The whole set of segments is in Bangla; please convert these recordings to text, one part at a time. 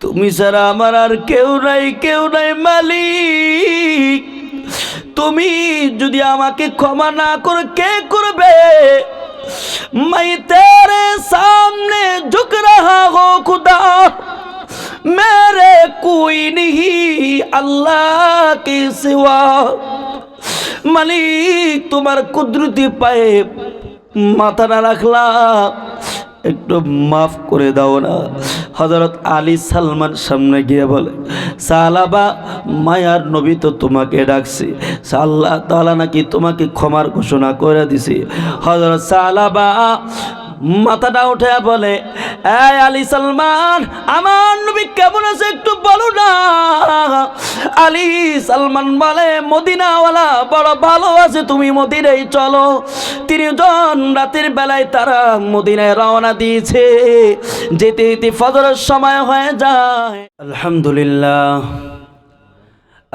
তুমি ছাড়া আমার আর কেউ নাই কেউ নাই মালিক। তুমি যদি আমাকে ক্ষমা না করে, কে করবে? মাইতেরে সামনে ঝুক রাহা হো খুদা। মেরে কুই নিহি আল্লাহ কে সিওয়া। মালিক, তোমার কুদরতি পায়ে মাথা না রাখলা। একটু মাফ করে দাও না। হজরত আলী সালমান সামনে গিয়ে বলে, সালাবা, মায়ার নবী তো তোমাকে ডাকছি। আল্লাহ তালা নাকি তোমাকে ক্ষমার ঘোষণা করে দিছি। হজরত সালাবা মাথাটা উঠে বলে, এই আলী সালমান, আমার নবী কেমন আছে একটু বলো না। আলী সালমান বলে, মদিনাওয়ালা বড় ভালো আছে, তুমি মদিনায় চলো। তিনজন রাতের বেলায় তারা মদিনায় রওনা দিয়েছে। যেতে যেতে ফজরের সময় হয়ে যায়। আলহামদুলিল্লাহ।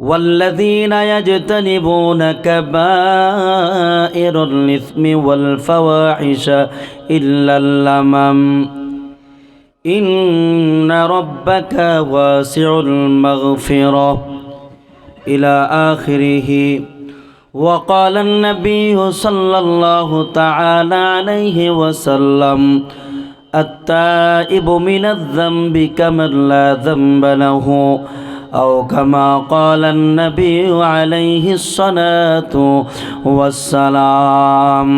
والذين يجتنبون كبائر الإثم والفواحش إلا اللمم. إن ربك واسع المغفرة. إلى آخره. وقال النبي صلى الله تعالى عليه وسلم التائب من الذنب كمن لا ذنب له. أو كما قال النبي عليه الصلاة والسلام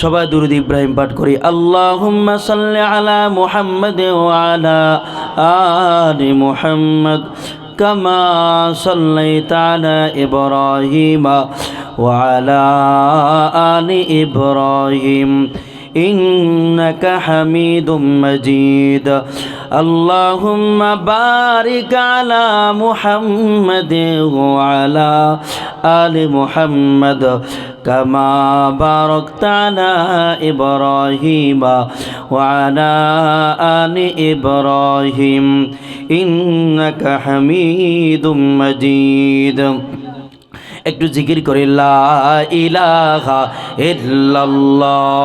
সবাই দুরুদ ইব্রাহিম পাঠ করি আল্লাহুম্মা সাল্লি আলা মুহাম্মদ ওয়া আলা আলি মুহাম্মদ কামা সাল্লাইতা আলা ইব্রাহিম ওয়া আলা আলি ইব্রাহিম إنك حميد مجيد اللهم بارك على محمد وعلى آل محمد كما باركت على إبراهيم وعلى آل إبراهيم إنك حميد مجيد একটু জিকির করে লা ইলাহা ইল্লাল্লাহ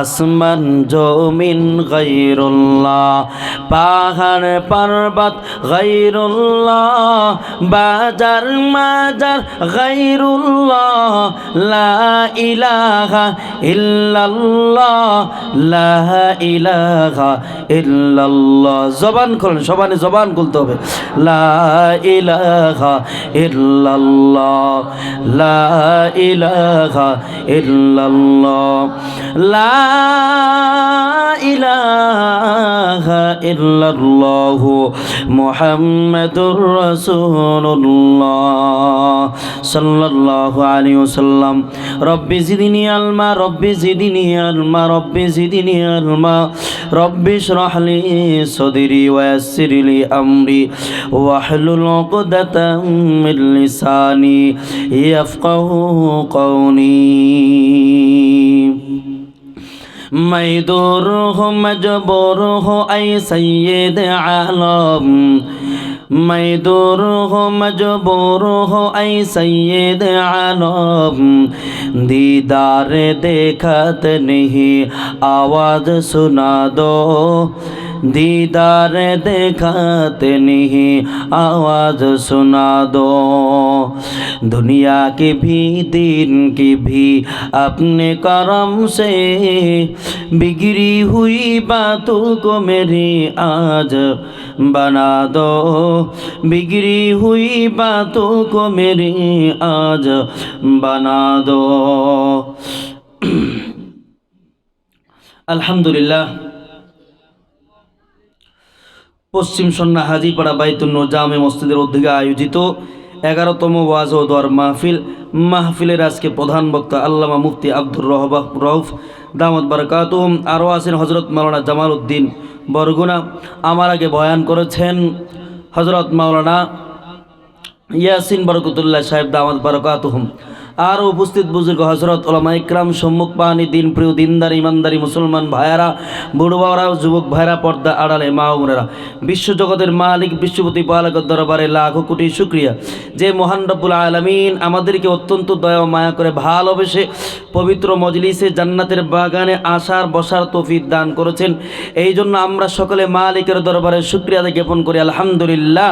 আসমান জমিন গাইরুল্লাহ পাহাড় পর্বত গাইরুল্লাহ বাজার মাজার গাইরুল্লাহ লা ইলাহা ইল্লাল্লাহ, লা ইলাহা ইল্লাল্লাহ। জবান খুলেন সবানে জবান খুলতে হবে। লা ইলাহা ইল্লাল্লাহ, লা ইলাহা ইল্লাল্লাহ, লা ইলাহা ইল্লাল্লাহ মুহাম্মাদুর রাসূলুল্লাহ সাল্লাল্লাহু আলাইহি ওয়াসাল্লাম। রব্বি জিদনি আলমা আলমা, রব্বি জিদনি আলমা। রব্বি সাদরি ওয়া ইয়াসসির লি আমরি। ওয়াহলুল উকদাতাম মিন লিসানি ইয়াফকাহু মজদুর হো মজবুর হো আই সৈয়দ আলম। মজদুর হো মজবুর হো আই সৈয়দ আলম। দিদার দেখাত নেহি, আওয়াজ সুনা দো दीदार देखाते नहीं आवाज़ सुना दो। दुनिया की भी, दिन की भी, अपने करम से बिगड़ी हुई बातों को मेरी आज बना दो। बिगड़ी हुई बातों को मेरी आज बना दो। अल्हम्दुलिल्लाह। পশ্চিম সন্না হাজিপাড়া বাইতুন্নূর জামে মসজিদের উদ্যোগে আয়োজিত এগারোতম ওয়াজ ও দোয়ার মাহফিল। মাহফিলের আজকে প্রধান বক্তা আল্লামা মুফতি আব্দুর রহবা রউফ। দামদ বারকাতুম আরও আছেন হজরত মাওলানা জামাল উদ্দিন বরগুনা। আমার আগে বয়ান করেছেন হজরত মাওলানা ইয়াসিন বরকতুল্লাহ সাহেব দামাদ বারকাতুহম। আর উপস্থিত বুজুর্গ হজরত ওলামা ইকরাম, সম্মুখ পাহানি দিন প্রিয় দিনদার, ইমানদারি মুসলমান ভাইয়ারা বুড়ো বাবারা যুবক ভাইরা পর্দা আড়ালে মা উমরেরা বিশ্বজগতের মালিক, বিশ্বপতি পালকের দরবারে লাখো কোটি শুক্রিয়া। যে মহান রব্বুল আলমিন আমাদেরকে অত্যন্ত দয়া মায়া করে ভালোবেসে পবিত্র মজলিসে জান্নাতের বাগানে আসার, বসার তৌফিক দান করেছেন। এই জন্য আমরা সকলে মালিকের দরবারে শুক্রিয়া জ্ঞাপন করি। আলহামদুলিল্লাহ।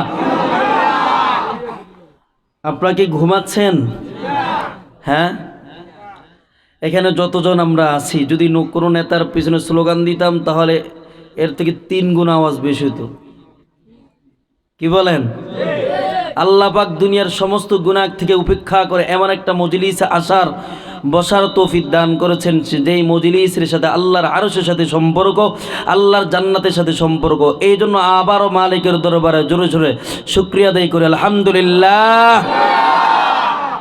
আপনারা কি ঘুমাচ্ছেন? হ্যাঁ? এখানে যতজন আমরা আছি, যদি কোনো নেতার পিছনে স্লোগান দিতাম, তাহলে এর থেকে তিন গুণ আওয়াজ বেশি হতো কি বলেন? আল্লাহ পাক দুনিয়ার সমস্ত গুণাক থেকে উপেক্ষা করে এমন একটা মজলিসে আসার বসার তৌফিক দান করেছেন, যেই মজলিসের সাথে আল্লাহর আরসের সাথে সম্পর্ক, আল্লাহর জান্নাতের সাথে সম্পর্ক। এই জন্য আবারও মালিকের দরবারে জোরে জোরে শুক্রিয়া দেয় করে। আলহামদুলিল্লাহ।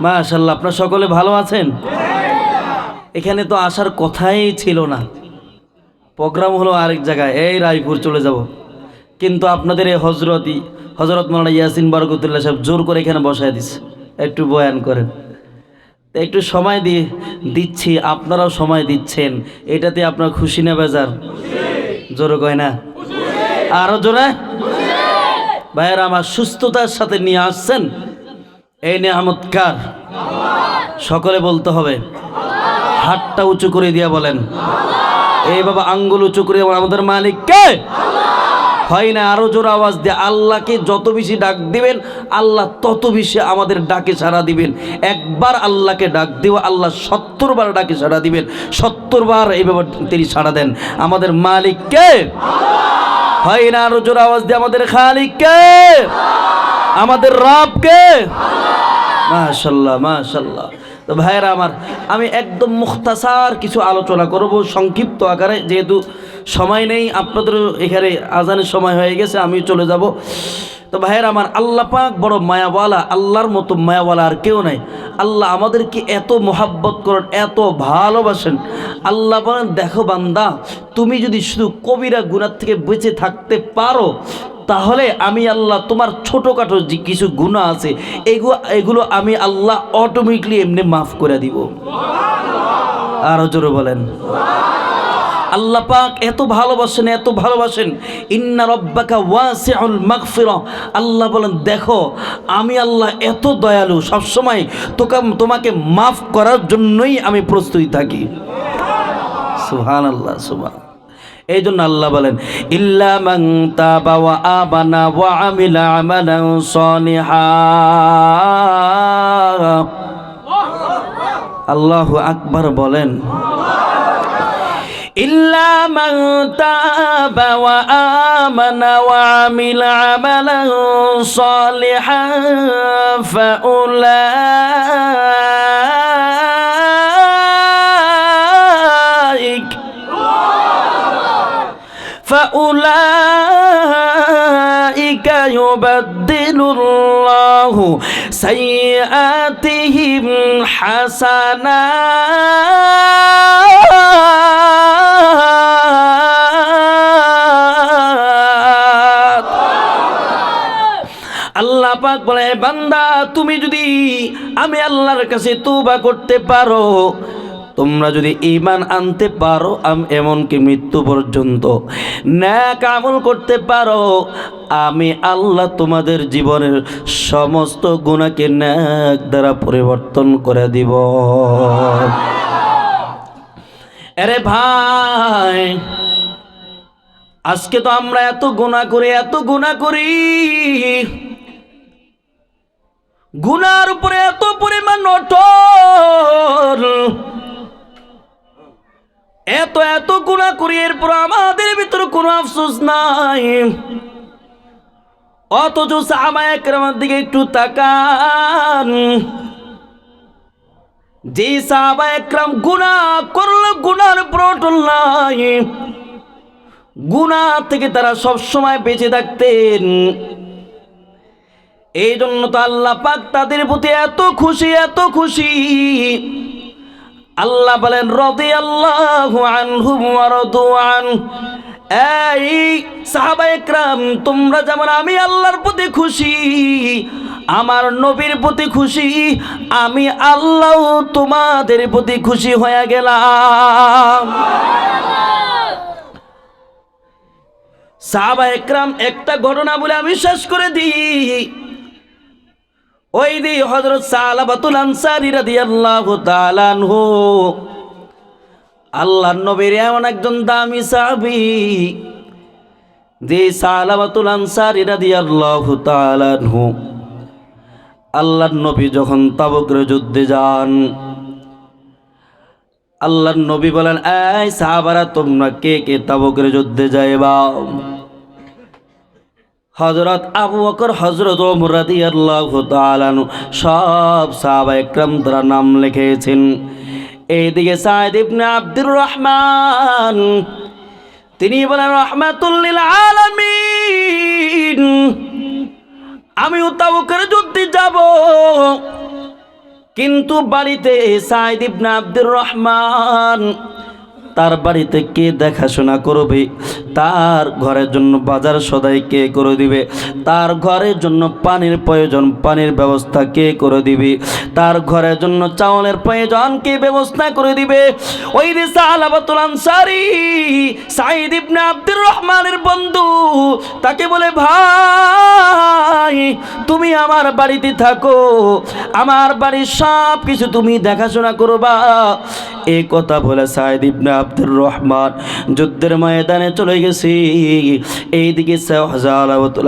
মাশাল্লাহ আপনার সকলে ভালো আছেন? এখানে তো আসার কথাই ছিল না। প্রোগ্রাম হলো আরেক জায়গায়, এই রায়পুর চলে যাব। কিন্তু আপনাদের এই হজরতই হজরত মাওলানা ইয়াসিন বরকতুল্লাহ সাহেব জোর করে এখানে বসায় দিচ্ছে একটু বয়ান করেন। একটু সময় দিয়ে দিচ্ছি, আপনারাও সময় দিচ্ছেন। এটাতে আপনার খুশি না বেজার? জোরে কয় না? আরও জোরে? ভাইয়েরা, আমার সুস্থতার সাথে নিয়ে আসছেন? এই নেহামতকার সকলে বলতে হবে, হাতটা উঁচু করে দিয়া বলেন। এই বাবা, আঙ্গুল উঁচু করে আমাদের মালিক কে? হয় না, আরও জোর আওয়াজ দিয়ে আল্লাহকে যত বেশি ডাক দিবেন, আল্লাহ তত বেশি আমাদের ডাকে সাড়া দিবেন। একবার আল্লাহকে ডাক দিব আল্লাহ সত্তর বার ডাকে সাড়া দিবেন। সত্তর বার এইভাবে তিনি সাড়া দেন। আমাদের মালিক কে? হয় না, আরও জোর আওয়াজ দিয়ে আমাদের খালিক কে? আমাদের রব কে? মাশাল্লাহ মাশাল্লাহ তো ভাইয়েরা আমার, আমি একদম মুখতাসার কিছু আলোচনা করব, সংক্ষিপ্ত আকারে, যেহেতু সময় নেই, আপনাদের এখানে আজানের সময় হয়ে গেছে, আমি চলে যাব। তো ভাইয়েরা আমার আল্লাহ পাক বড় মায়াওয়ালা, আল্লাহর মতো মায়াওয়ালা আর কেউ নাই। আল্লাহ আমাদেরকে এত মোহাব্বত করেন, এত ভালোবাসেন। আল্লাহ বলেন, দেখো বান্দা, তুমি যদি শুধু কবিরা গুণার থেকে বেঁচে থাকতে পারো, তাহলে আমি আল্লাহ তোমার ছোটোখাটো যে কিছু গুণা আছে এগুলো এগুলো আমি আল্লাহ অটোমেটিকলি এমনি মাফ করে দিব। আরও জোরে বলেন। আল্লাহ পাক এত ভালোবাসেন এত ভালোবাসেন। ইন্না রব্বাকা ওয়াসিউল মাগফিরা। আল্লাহ বলেন, দেখো, আমি আল্লাহ এত দয়ালু, সবসময় তোকে, তোমাকে মাফ করার জন্যই আমি প্রস্তুতি থাকি। সুহান আল্লাহ এই জন্য আল্লাহ বলেন, ইল্লা মান তাবা ওয়া আমানা ওয়া আমিলা আমালান সলিহা। আল্লাহু আকবার বলেন ইল্লা إلا من تاب وآمن وعمل عملا صالحا فأولئك فأولئك يبدل الله سيئاتهم حسنات. বান্দা, তুমি যদি আমি আল্লাহর কাছে তুবা করতে পারো, তোমরা যদি ইমান আনতে পারো এমনকি মৃত্যু পর্যন্ত ন্যাক আমল করতে পারো, আমি আল্লাহ তোমাদের জীবনের সমস্ত গুণাকে ন্যাক দ্বারা পরিবর্তন করে দিব। আরে ভাই, আজকে তো আমরা এত গুণা করি, এত গুণা করি। গুনার উপরে এত পরিমাণ অটল এত এত গুণা করি এরপর আমাদের ভিতরে কোনো আফসোস নাই। অথচ সাহাবায়ামের দিকে একটু তাকান। যে সাহাবা একরাম গুণা করল, গুনার উপর অটল নাই। গুণা থেকে তারা সবসময় বেঁচে থাকতেন। এই জন্য তো আল্লাহ পাক তাদের প্রতি এত খুশি এত খুশি। আল্লাহ বলেন রদি আল্লাহ আনহুম আন। এই সাহাবা একরাম, তোমরা যেমন আমি আল্লাহর প্রতি খুশি, আমার নবীর প্রতি খুশি, আমি আল্লাহ তোমাদের প্রতি খুশি হয়ে গেলাম। সাহাবা একরাম, একটা ঘটনা বলে আমি শেষ করে দিই। ওই দি হজরত সালাবাতুল আনসারি রাদিয়াল্লাহু তাআলা আনহু, আল্লাহর নবীর এমন একজন দামি সাহাবী, যে সালাবাতুল আনসারি রাদিয়াল্লাহু তাআলা আনহু, আল্লাহর নবী যখন তাবুকের যুদ্ধে যান, আল্লাহর নবী বলেন, এই সাহাবারা, তোমরা কে কে তাবুকের যুদ্ধে যাইবা? হজরত আবু বকর হজরত ওমর রাদিয়াল্লাহু তাআলা আনহু সব সাহাবা একরাম দ্বারা নাম লিখেছেন। এইদিকে সাইদ ইবনে আব্দুর রহমান, তিনি বলেন রহমাতুল্লিল আলামিন আমিও তাবুকের যুদ্ধে যাব। কিন্তু বাড়িতে সাইদ ইবনে আব্দুর রহমান, তার বাড়িতে কে দেখাশোনা করবে? তার ঘরের জন্য বাজার সদাই কে করে দিবে? তার ঘরের জন্য পানির প্রয়োজন, পানির ব্যবস্থা কে করে দিবে? তার ঘরের জন্য চাউলের প্রয়োজন কে ব্যবস্থা করে দিবে? ওই রে সাইদ ইবনে আব্দুর রহমানের বন্ধু, তাকে বলে, ভাই, তুমি আমার বাড়িতে থাকো। আমার বাড়ির সব কিছু তুমি দেখাশোনা করবা। এই কথা বলে সাইদ ইবনে আব্দুর রহমান যুদ্ধের ময়দানে চলে গেছি। এইদিকে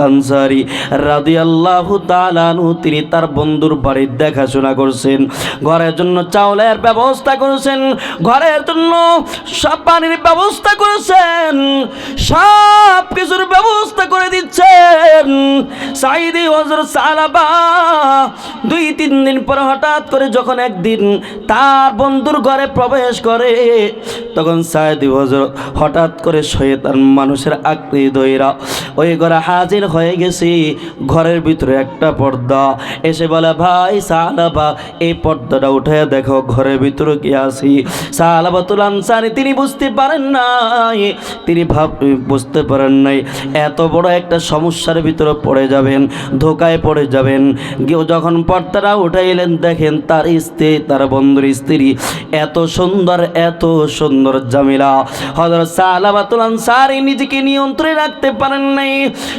আনসারি রাদিয়াল্লাহু তাআলা আনহু, তিনি তার বন্ধুর বাড়ির দেখাশোনা করছেন। ঘরের জন্য চাউলের ব্যবস্থা করেছেন। ঘরের জন্য সব পানির ব্যবস্থা করেছেন। সব কিছুর ব্যবস্থা করে দিচ্ছেন। সাইদি হজরত সালাবা দুই, তিন দিন পরে হঠাৎ করে যখন একদিন তার বন্ধুর ঘরে প্রবেশ করে, তখন সাইদি হজরত হঠাৎ করে শয়তান মানুষের আকৃতি দইরা ওই ঘরে হাজির হয়ে গেছি। ঘরের ভিতরে একটা পর্দা। এসে বলে, ভাই সালাবা এই পর্দাটা উঠে দেখো, ঘরের ভিতরে কি আছি? সালাবাতুল আনসারি, তিনি বুঝতে পারেন নাই। তিনি ভাব, বুঝতে পারেন নাই, এত বড় একটা সমস্যার ভিতরে পড়ে যাবেন, ধোকায় পড়ে যাবেন। যখন পর্দাটা উঠাইলেন দেখেন তার স্ত্রী, তার বন্ধুর স্ত্রী। এত সুন্দর এত সুন্দর জামিলা। হজরত সালাবাতুল আনসারি নিজেকে নিয়ন্ত্রণে রাখতে পারেন নাই।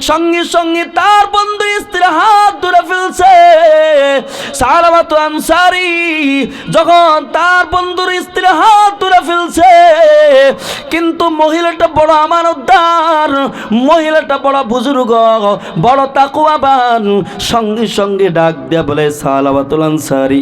সঙ্গে সঙ্গে তার বন্ধু স্ত্রী হাত ধরে ফেলছে। সালাবাতুল আনসারি যখন তার বন্ধুর স্ত্রী হাত ধরে ফেলছে, কিন্তু মহিলাটা বড় আমানতদার, মহিলাটা বড় বুজুর্গ, বড় তাকুয়াবান সঙ্গে সঙ্গে ডাক দেয়া বলে সালাবাতুল আনসারি,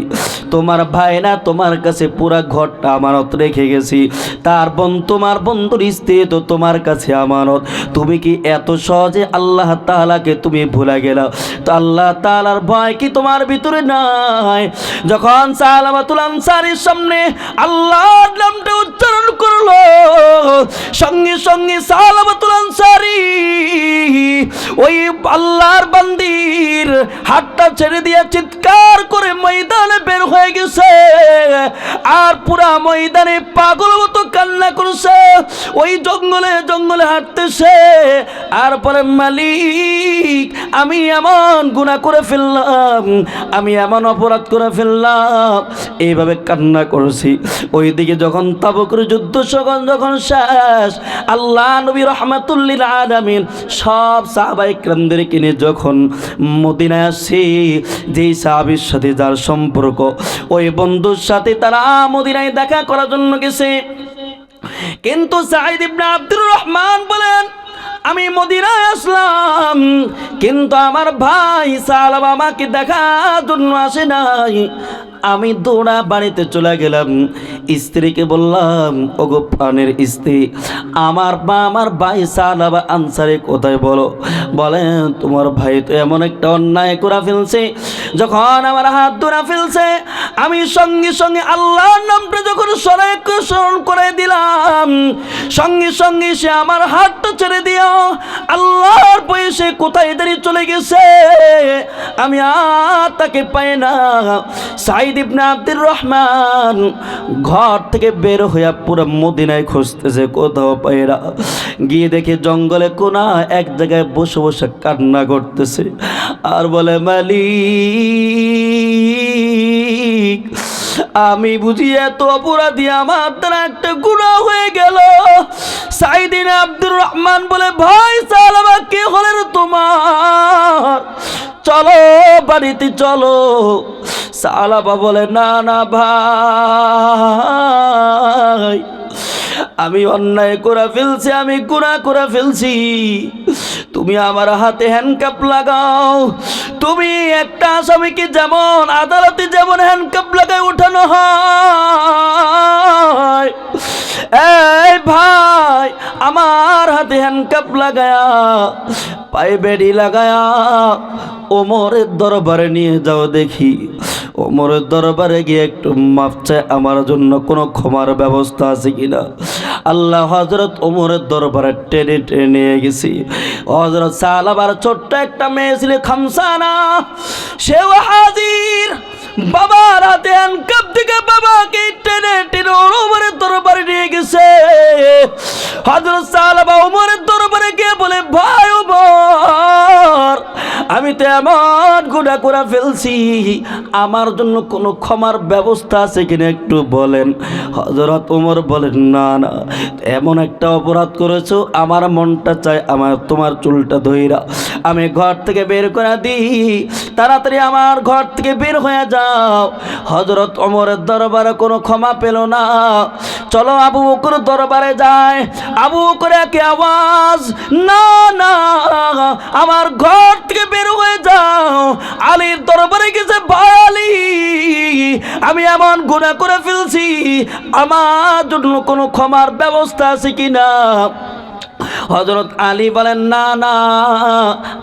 তোমার ভাই না তোমার কাছে পুরা ঘরটা আমানত রেখে গেছি। তার বোন, তোমার বন্ধুর স্ত্রী তো তোমার কাছে আমানত। তুমি কি এত সহজে আল্লাহ তাআলাকে তুমি ভুলে গেল? তো আল্লাহ তাআলার ভয় কি তোমার ভিতরে নাই? যখন সালাবাতুল আনসারির সামনে আল্লাহর নামটা উচ্চারণ করল, সঙ্গে সঙ্গে সালাবাতুল আনসারি, ওই আল্লাহর বান্দির হাতটা ছেড়ে দিয়ে চিৎকার করে ময়দানে বের হয়ে গেছে। আর পুরা ময়দানে পাগল মতো কান্না করছে। ওই জঙ্গলে জঙ্গলে হাঁটতেছে। আর পরে মালিক, আমি এমন গুণা করে ফেললাম, আমি এমন অপরাধ করে ফেললাম, এইভাবে কান্না করেছি। ওইদিকে যখন তাবকের যুদ্ধ সগন যখন শেষ, আল্লাহ নবী রহমাতুল্লিল আলামিন সব সাহাবাই কিনে যখন মদিনায় আসি, যেই সাহাবির সাথে যার সম্পর্ক, ওই বন্ধুর সাথে তারা মদিনায় দেখা করার জন্য গেছে। কিন্তু সাহিদ ইবনে আব্দুর রহমান বলেন আমি মদিনায় আসলাম, কিন্তু আমার ভাই সালাম আমাকে দেখার জন্য আসে নাই। আমি দৌড়া বাড়িতে চলে গেলাম। স্ত্রীকে বললাম, ওগো প্রাণের স্ত্রী, আমার বা আমার ভাই সালাবা আনসারে কোথায় বলো? বলেন তোমার ভাই তো এমন একটা অন্যায় করে ফেলছে। যখন আমার হাত ধরা ফেলছে, আমি সঙ্গে সঙ্গে আল্লাহর নামটা যখন সরাই স্মরণ করে দিলাম, সঙ্গে সঙ্গে সে আমার হাতটা ছেড়ে দিও আল্লাহর বয়ে সে কোথায় দাঁড়িয়ে চলে গেছে? আমি আর তাকে পাই না। সাইদ ইবনে আব্দুর রহমান ঘর থেকে বের হইয়া পুরো মদিনায় খুঁজতেছে, কোথাও পায় না। গিয়ে দেখে জঙ্গলে কোনা এক জায়গায় বসে বসে কান্না করতেছে। আর বলে, মালিক আমি বুঝি এত অপরাধী, আমার দ্বারা একটা গুণা হয়ে গেল। সাইদিন আব্দুর রহমান বলে, ভাই সালামা কে হলেন তোমার? চলো, বাড়িতে চলো। সালাবা বলে, না না, ভাই, আমি অন্যায় করে ফেলছি, আমি গুণা করে ফেলছি। তুমি আমার হাতে হ্যান্ডকাপ লাগাও। তুমি একটা আসামিকে যেমন আদালতে যেমন হ্যান্ডকাপ লাগায় উঠানো হয়। এই ভাই, আমার হাতে হ্যান্ডকাপ লাগায়া, পায়ে বেড়ি লাগায়া, ওমরের দরবারে নিয়ে যাও দেখি। ওমরের দরবারে গিয়ে একটু মাপ চায়, আমার জন্য কোনো ক্ষমার ব্যবস্থা আছে কিনা? আল্লাহ হজরত ওমরের দরবারে টেনে টেনে নিয়ে গেছি। হজরত সালাবার ছোট্ট একটা মেয়ে ছিল খামসানা সেও হাজির। বাবার হাতে হ্যান্ডকাপ থেকে বাবাকে টেনে টেনে দরবারে নিয়ে গেছে। হজরত দরবারে গিয়ে বলে, ভাই আমি তো এমন গুণা করে ফেলছি, আমার জন্য কোনো ক্ষমার ব্যবস্থা আছে কিনা একটু বলেন? হজরত ওমর বলেন, না না, এমন একটা অপরাধ করেছ, আমার মনটা চায় আমার, তোমার চুলটা ধইরা। আমি ঘর থেকে বের করে দিই, তাড়াতাড়ি আমার ঘর থেকে বের হয়ে হজরত অমরের দরবারে কোনো ক্ষমা পেল না। চলো আবু বকর দরবারে যায় আবু করে কি আওয়াজ, না না, আমার ঘর থেকে বের হয়ে যাও। আলীর দরবারে গেছে আলী আমি এমন গুণা করে ফেলছি। আমার জন্য কোনো ক্ষমার ব্যবস্থা আছে কিনা? হজরত আলী বলেন, না না,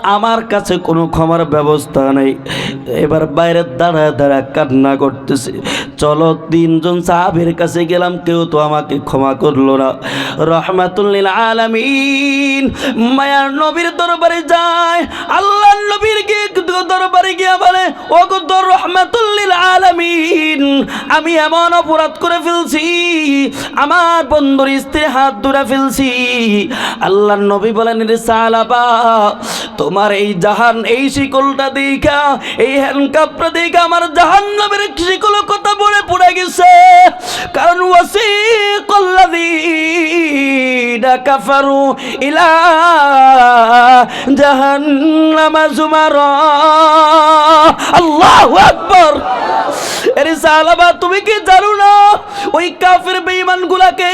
আমার কাছে কোনো ক্ষমার ব্যবস্থা নেই। এবার বাইরে দাঁড়া দাঁড়া কান্না করতেছে। চলো তিনজন সাহাবের কাছে গেলাম, কেউ তো আমাকে ক্ষমা করল না। রহমাতুল্লিল আলামিন, মায়ার নবীর দরবারে যায়। আল্লাহ নবীর গিয়ে দরবারে গিয়া বলে ও গো রহমাতুল্লিল আলামিন, আমি এমন অপরাধ করে ফেলছি, আমার বন্ধুর স্ত্রী হাত ধরে ফেলছি। আল্লাহ নবী বলেন রে সালাবা, তোমার এই জাহান, এই শিকলটা দেখা, এই হ্যান্ডকাপটা দেখা, আমার জাহান নামের কাফারু ইলা জাহান্নামা জুমারা। আল্লাহু আকবার। আরে সালাবা তুমি কি জানো না? ওই কাফের বেঈমান গুলাকে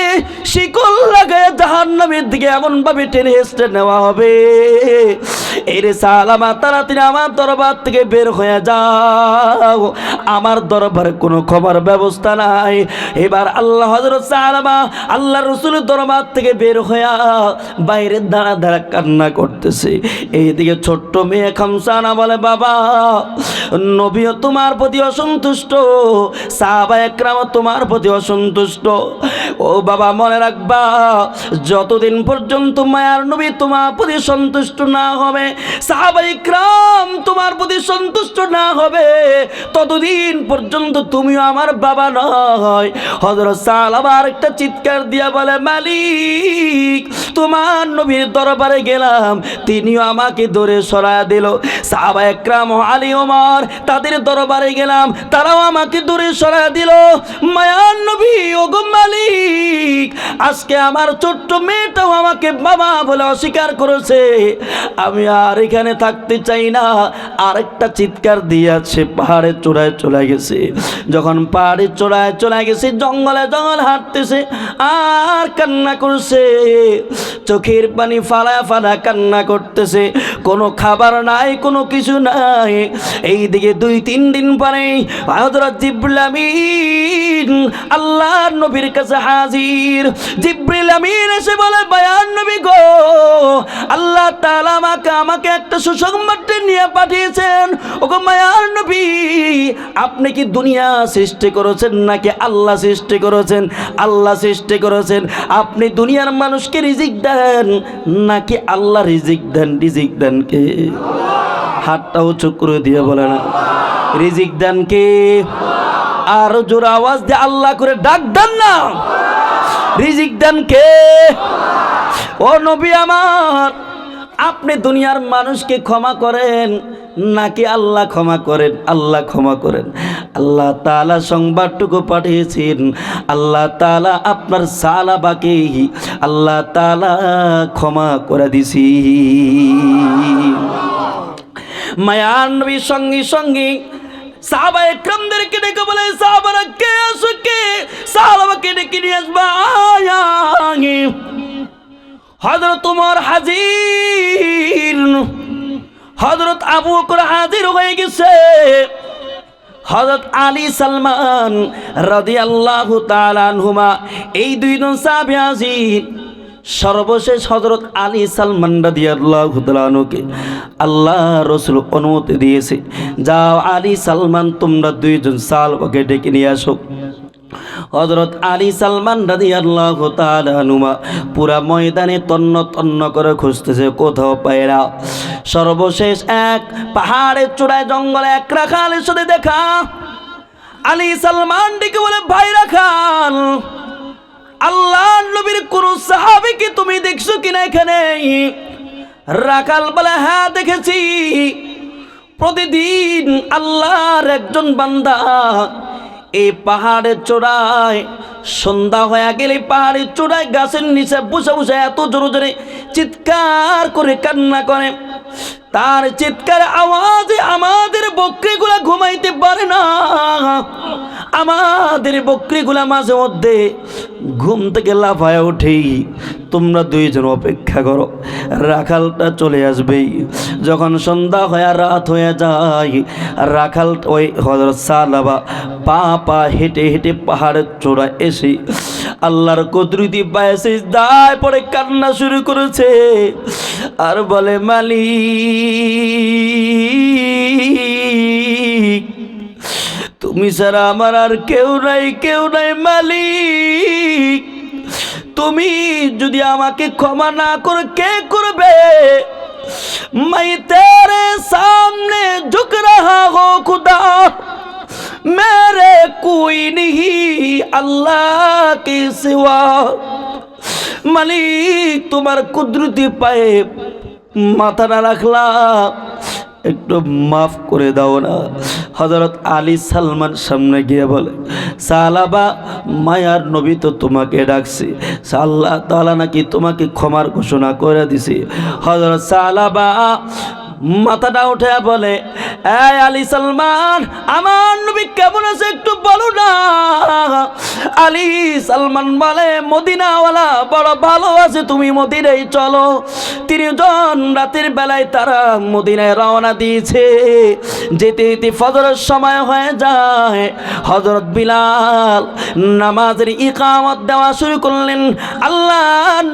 শিকল লাগায় জাহান্নামের দিকে এমন ভাবে টেনে হেস্টে নেওয়া হবে। এই রে সালামা তাড়াতাড়ি আমার দরবার থেকে বের হয়ে যাও। আমার দরবারে কোনো ক্ষমার ব্যবস্থা নাই। এবার আল্লাহ হজরত সালামা আল্লাহ রসুলের দরবার থেকে বের হইয়া বাইরে দাঁড়া দাঁড়া কান্না করতেছে। এইদিকে ছোট্ট মেয়ে খামসানা বলে, বাবা, নবীও তোমার প্রতি অসন্তুষ্ট, সাহাবা একরাম তোমার প্রতি অসন্তুষ্ট। ও বাবা, মনে রাখবা, যতদিন পর্যন্ত মায়ার নবী তোমার প্রতি সন্তুষ্ট না হবে সাহাবা একরাম তোমার প্রতি সন্তুষ্ট না হবে। ততদিন পর্যন্ত তুমিও আমার বাবা নয়। হজরত সাল আবার একটা চিৎকার দিয়া বলে, মালিক তোমার নবীর দরবারে গেলাম। তিনিও আমাকে ধরে সরায়া দিল। সাহাবা একরাম আলী ওমর তাদের দরবারে গেলাম। তারাও আমাকে দূরে সরায়া দিল। মায়ার নবী, ওগো মালিক, আজকে আমার ছোট্ট মেয়েটাও আমাকে বাবা বলে অস্বীকার করেছে। আমি আর এখানে থাকতে চাই না। আরেকটা চিৎকার দিয়েছে পাহাড়ে চূড়ায় চলে গেছে। যখন পাহাড়ে চূড়ায় চলে গেছে, জঙ্গলে জঙ্গল হাঁটতেছে, আর কান্না করছে। চোখের পানি ফালা ফালা কান্না করতেছে। কোনো খাবার নাই, কোনো কিছু নাই। এই দিকে দুই, তিন দিন পরে হজরত জিব্রিল আমিন, আল্লাহর নবীর কাছে হাজির। জিব্রিল আমিন এসে বলে, বায়ান নবী তাআলা আমাকে একটা সুসংবাদ নিয়ে পাঠিয়েছেন। ওগো মায়ার নবী, আপনি কি দুনিয়া সৃষ্টি করেছেন নাকি আল্লাহ সৃষ্টি করেছেন? আল্লাহ সৃষ্টি করেছেন। আপনি দুনিয়ার মানুষকে রিজিক দেন নাকি আল্লাহ রিজিক দেন? রিজিক দেন কে? হাতটা উঁচু করে দিয়ে বলে না রিজিক দেন কে? আর জোর আওয়াজ দিয়ে আল্লাহ করে ডাক দেন না। রিজিক দেন কে? ও নবী আমার আপনি দুনিয়ার মানুষকে ক্ষমা করেন নাকি আল্লাহ ক্ষমা করেন? আল্লাহ ক্ষমা করেন। আল্লাহ তালা সংবাদটুকু পাঠিয়েছেন। আল্লাহ তালা আপনার সালা সালাবাকে আল্লাহ তালা ক্ষমা করে দিছি। মায়ার নবীর সঙ্গে সঙ্গে একরামদেরকে ডেকে বলে কে হজরত তোমার হাজির। হজরত আবু বকর হাজির হয়ে গেছে। হজরত আলী সালমান রাদি আল্লাহ তালানহুমা এই দুইজন সাহাবি হাজির। সর্বশেষ হজরত আলী সালমান রাদি তালানুকে আল্লাহ রসুল অনুমতি দিয়েছে। যাও আলী সালমান, তোমরা দুইজন সালবাকে ডেকে নিয়ে আসো। হজরত আলী সালমান রাজি আল্লাহ তালুমা পুরা ময়দানে তন্ন তন্ন করে খুঁজতেছে, কোথাও পায়রা সর্বশেষ এক পাহাড়ের চূড়ায় জঙ্গলে এক রাখালের সাথে দেখা। আলী সালমান ডেকে বলে, ভাই রাখাল আল্লাহ নবীর কোন সাহাবিকে তুমি দেখছ কিনা এখানে? রাখাল বলে হ্যাঁ দেখেছি। প্রতিদিন আল্লাহর একজন বান্দা এই পাহাড়ের চূড়ায়, সন্ধ্যা হয়ে গেলে পাহাড়ের চূড়ায় গাছের নিচে বসে বসে এত জোরে জোরে চিৎকার করে কান্না করে। তার চিৎকার আওয়াজে আমাদের বকরিগুলা ঘুমাইতে পারে না। আমাদের বকরিগুলা মাঝে মধ্যে ঘুম থেকে লাফায় উঠেই তোমরা দুইজন অপেক্ষা করো। রাখালটা চলে আসবেই। যখন সন্ধ্যা হয়ে রাত হয়ে যায়, রাখাল ওই হজরত সালাবা পা পা হেঁটে হেঁটে পাহাড়ের চূড়া এসে আল্লাহর কদরুতি পায়ে দায় পরে কান্না শুরু করেছে। আর বলে, মালিক, তুমি ছাড়া আমার আর কেউ নাই কেউ নাই, মালিক। তুমি যদি আমাকে ক্ষমা না করে, কে করবে? মাই সামনে ঝুক রাহা হো খুদা। মেরে কুই নিহি আল্লাহ কে সিওয়া। মালিক, তোমার কুদরতি পায়ে মাথা না রাখলা। একটু মাফ করে দাও না। হজরত আলী সালমান সামনে গিয়ে বলে, সালাবা, মায়ার নবী তো তোমাকে ডাকছি। আল্লাহ তালা নাকি তোমাকে ক্ষমার ঘোষণা করে দিছি। হজরত সালাবা মাথাটা উঠে বলে, এই আলী সালমান, আমার নবী কেমন আছে একটু বলো না। আলী সালমান বলে, মদিনাওয়ালা বড় ভালো আছে, তুমি মদিনায় চলো। তিনজন রাতের বেলায় তারা মদিনায় রওনা দিয়েছে। যেতে যেতে ফজরের সময় হয়ে যায়। হজরত বিলাল নামাজের ইকামত দেওয়া শুরু করলেন। আল্লাহ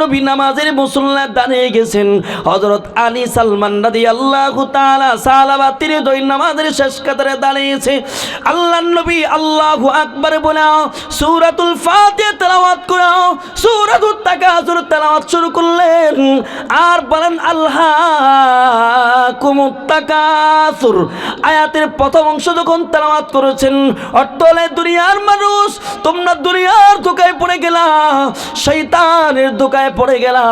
নবী নামাজের মুসল্লা দাঁড়িয়ে গেছেন। হজরত আলী সালমান রাদি আল্লাহ তাআলা সালাবা তিনি দুই নামাজের শেষ কাতারে দাঁড়িয়েছে। আল্লাহ নবী আল্লাহু আকবার সূরাতুল ফাতিহা তেলাওয়াত করে সূরাতুত তাকাসুর তেলাওয়াত শুরু করলেন। আর বলেন আল্লাহ কুমুত তাকাসুর। আয়াতের প্রথম অংশ যখন তেলাওয়াত করেছেন, অর্থ দুনিয়ার মানুষ, তোমরা দুনিয়ার ধোকায় পড়ে গেলা শৈতানের ধোকায় পড়ে গেলা।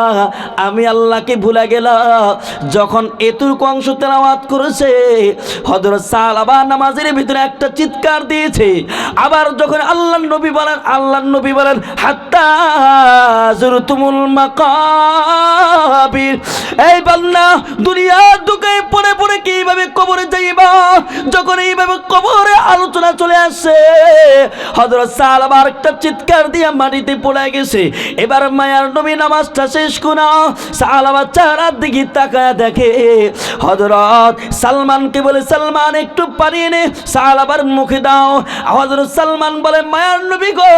আমি আল্লাহকে ভুলে গেলা। যখন এতুর অংশ তেলাওয়াত করেছে। হজরত সালাবা নামাজের ভিতরে একটা চিৎকার দিয়েছে। আবার যখন আল্লাহ নবী বলেন, আল্লাহ নবী বলেন, হাত্তা জুরতুমুল মাকাবির। এই বান্না দুনিয়ার দুঃখে পড়ে পড়ে কীভাবে কবরে যাইবা? যখন এইভাবে কবরে আলোচনা চলে আসে হজরত সালাবা একটা চিৎকার দিয়ে মাটিতে পড়ে গেছে। এবার মায়ার নবী নামাজটা শেষ কোনা সালাবা চারার দিকে তাকায় দেখে হজরত সালমানকে বলে, সালমান, একটু পানি এনে সালাবার মুখে দাও। হজরত সালমান বলে, মায়ার নবী গো,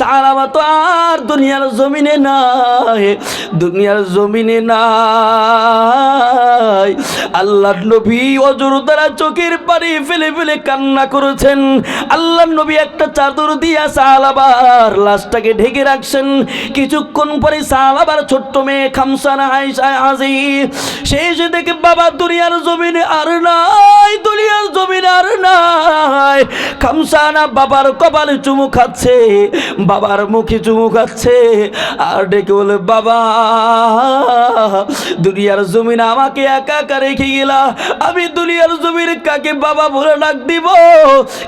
সালাবা তো আর দুনিয়ার জমিনে নাই, দুনিয়ার জমিনে নাই। আল্লাহ নবী অজর দ্বারা চোখের পানি ফেলে ফেলে কান্না করেছেন। আল্লাহ নবী একটা চাদর দিয়া সালাবার লাশটাকে ঢেকে রাখছেন। কিছুক্ষণ পরে সালাবার ছোট্ট মেয়ে খামসানা আয়সা হাজি সেই যে দেখে, বাবা দুনিয়ার জমিনে আর নাই, দুনিয়ার জমিনে আর নাই। খামসানা বাবার কপালে চুমু খাচ্ছে, বাবার মুখে চুমু খাচ্ছে। আর ডেকে বলে, বাবা, দুনিয়ার জমিনে আমাকে একা রেখে গেলা। আমি দুনিয়ার জমির কাকে বাবা বলে ডাক দিব?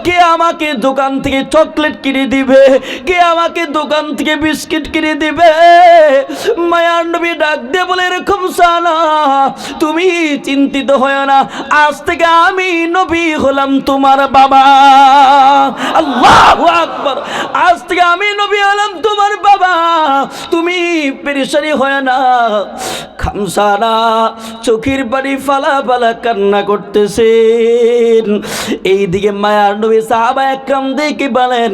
কে আমাকে দোকান থেকে চকলেট কিনে দিবে? কে আমাকে দোকান থেকে বিস্কিট কিনে দিবে? মায়ার নবী ডাক দিয়ে বলে, এরকম সানা, তুমি চিন্তিত হয় না। আজ থেকে আমি নবী হলাম তোমার বাবা। আল্লাহু আকবার। আজ থেকে আমি নবী হলাম তোমার বাবা। তুমি পেরেশানি হয় না। খামসানা চোখের বাড়ি ফালা ফালা কান্না করতেছেন। এইদিকে মায়ার নবী সাহাবা একরাম দেখে বলেন,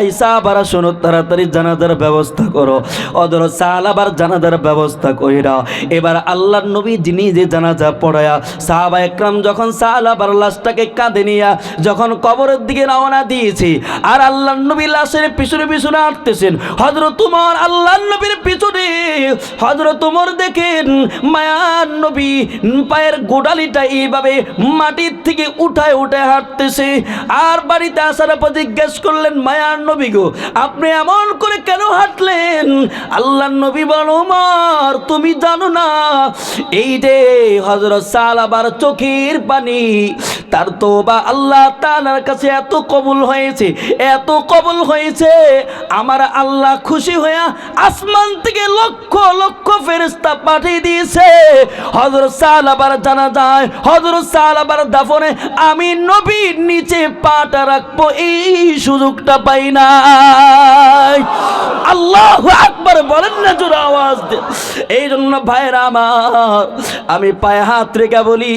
এই সাহাবারা শোনো, তাড়াতাড়ি জানাজার ব্যবস্থা করো। অদর সালাবার জানাজার ব্যবস্থা কইরা, এবার আল্লাহর নবী যিনি যে জানাজা পড়ায়া সাহাবা একরাম যখন সালাবার লাশটাকে কাঁধে নিয়া যখন কবরের দিকে রওনা দিয়েছে, আর আল্লাহর নবী লাশের পিছনে পিছনে আটতেছেন হজরত তোমার আল্লাহর নবীর পিছনে। হজরত তোমার দেখেন মায়ার নবী পায়ের গোড়ালিটা এইভাবে মাটির থেকে উঠায় উঠায় হাঁটতেছে, আর বাড়িতে আসার পর জিজ্ঞেস করলেন, মায়ার নবী গো, আপনি এমন করে কেন হাঁটলেন? আল্লাহ নবী বল উমর, তুমি জানো না, এই যে হজরত সালাবার চোখের পানি, তার তো বা আল্লাহ তালার কাছে এত কবুল হয়েছে, এত কবুল হয়েছে, আমার আল্লাহ খুশি হইয়া আসমান থেকে লক্ষ লক্ষ ফেরেস্তা পাঠিয়ে দিয়েছে। হজরত সালাবার জানা যায় হজরত সালাবার দাফনে আমি নবীর নিচে পাটা রাখব, এই সুযোগটা পাই না আল্লাহ আকবার বলেন না জোর আওয়াজ এই জন্য ভাইরা আমার, আমি পায়ে হাত রেখা বলি,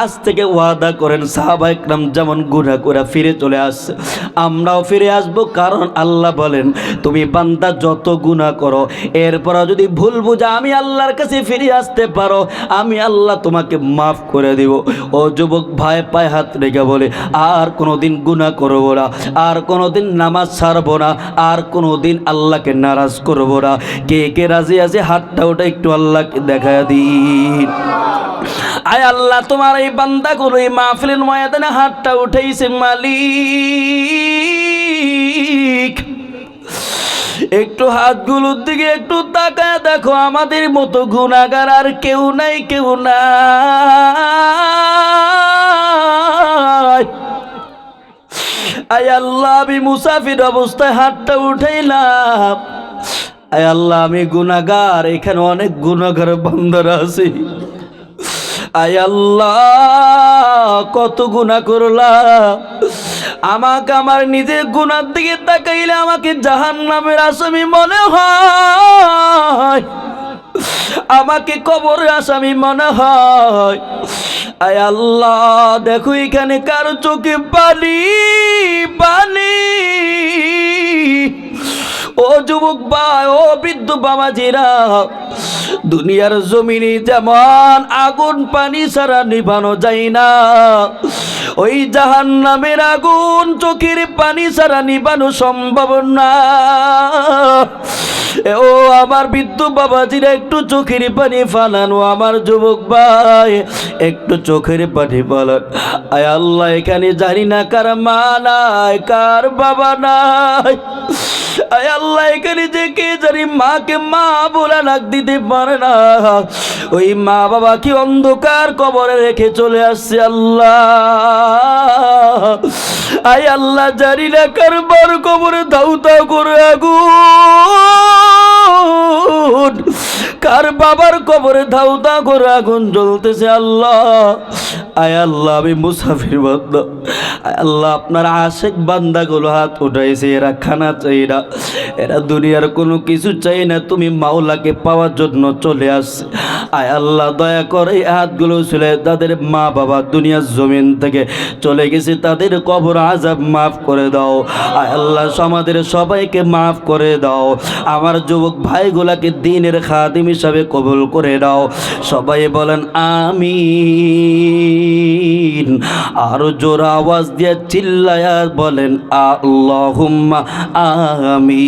আজ থেকে ওয়াদা করেন সাহাবা একরাম যেমন গুণা করে ফিরে চলে আসছে আমরাও ফিরে আসব, কারণ আল্লাহ বলেন, তুমি বান্দা যত গুণা করো এরপর যদি ভুল বুঝা আমি আল্লাহর কাছে ফিরে আসতে পারো, আমি আল্লাহ তোমাকে মাফ করে দিব। ও যুবক ভাই, পায়ে হাত রেখে বলে, আর কোনোদিন গুণা করব না, আর কোনোদিন নামাজ ছাড়বো না, আর কোনোদিন আল্লাহকে নারাজ করব না। কে কে রাজি আছে, হাতটা ওটা একটু আল্লাহকে দেখা দিন। আয় আল্লাহ, তোমার এই বান্দাগুলো এই মাহফিলের ময়দানে হাতটা উঠেইছে মালিক। একটু হাতগুলোর দিকে একটু তাকায় দেখো, আমাদের মতো গুণাগার আর কেউ নাই কেউ নাই। আয় আল্লাহ, আমি মুসাফির অবস্থায় হাতটা উঠাইলাম। আয় আল্লাহ, আমি গুনাগার এখানে অনেক গুনাগার বান্দারা আছে। আল্লাহ, কত গুণা করলাম। আমাকে আমার নিজের গুনার দিকে তাকাইলে আমাকে জাহান নামের আসামি মনে হয়। আমাকে কবরের আসামি মনে হয়। আয় আল্লাহ, দেখো এখানে কারও চোখে পানি পানি ও যুবক ভাই, ও বৃদ্ধ বাবাজিরা দুনিয়ার জমিনে যেমন আগুন পানি ছাড়া নিভানো যায় না, ওই জাহান নামের আগুন চোখের পানি ছাড়া নিবানো সম্ভব না। ও আমার বিদ্যু বাবাজিরা, একটু চোখের পানি ফালানো আমার যুবক ভাই, একটু চোখের পানি ফালান। আয় আল্লাহ, এখানে জানি না কার মা নাই, কার বাবা নাই। আয় আল্লাহ, এখানে যে কে জানি মাকে মা বলে ডাক দিতে পারে না। ওই মা বাবা কি অন্ধকার কবরে রেখে চলে আসছে আল্লাহ। আই আল্লাহ, জানি না কারবার কবরে ধাউতা করে আগুন। কার বাবার কবরে ধাউ দাউ করে আগুন জ্বলতেছে আল্লাহ। আয় আল্লাহ, আমি মুসাফির বান্দা। আল্লাহ, আপনার আশেক বান্দাগুলো হাত উঠাইছে, এরা খানা চাই না। এরা দুনিয়ার কোনো কিছু চাই না, তুমি মাওলাকে পাওয়ার জন্য চলে আসছে। আয় আল্লাহ, দয়া করে এই হাতগুলো ছিল তাদের মা বাবা দুনিয়ার জমিন থেকে চলে গেছে, তাদের কবর আজাব মাফ করে দাও। আয় আল্লাহ, সমাজের সবাইকে মাফ করে দাও। আমার যুবক ভাইগুলাকে দিনের খাদিম হিসাবে কবুল করে দাও। সবাই বলেন আমিন। আরও জোর আওয়াজ দিয়ে চিল্লায়া বলেন আল্লাহুম্মা আমিন।